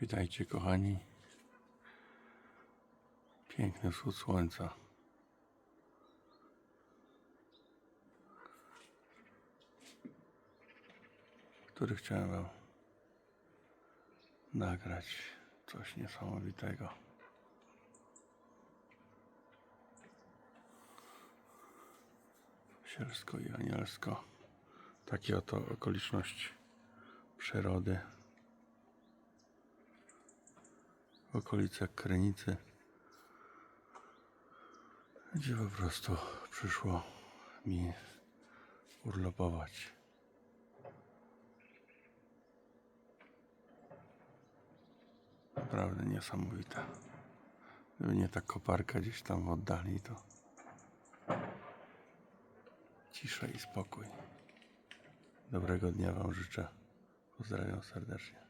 Witajcie kochani. Piękny wschód słońca. Który chciałem wam nagrać coś niesamowitego. Sielsko i anielsko. Takie oto okoliczności przyrody. W okolicach Krynicy, gdzie po prostu przyszło mi urlopować. Naprawdę niesamowite. Gdyby nie ta koparka gdzieś tam w oddali, to cisza i spokój. Dobrego dnia Wam życzę. Pozdrawiam serdecznie.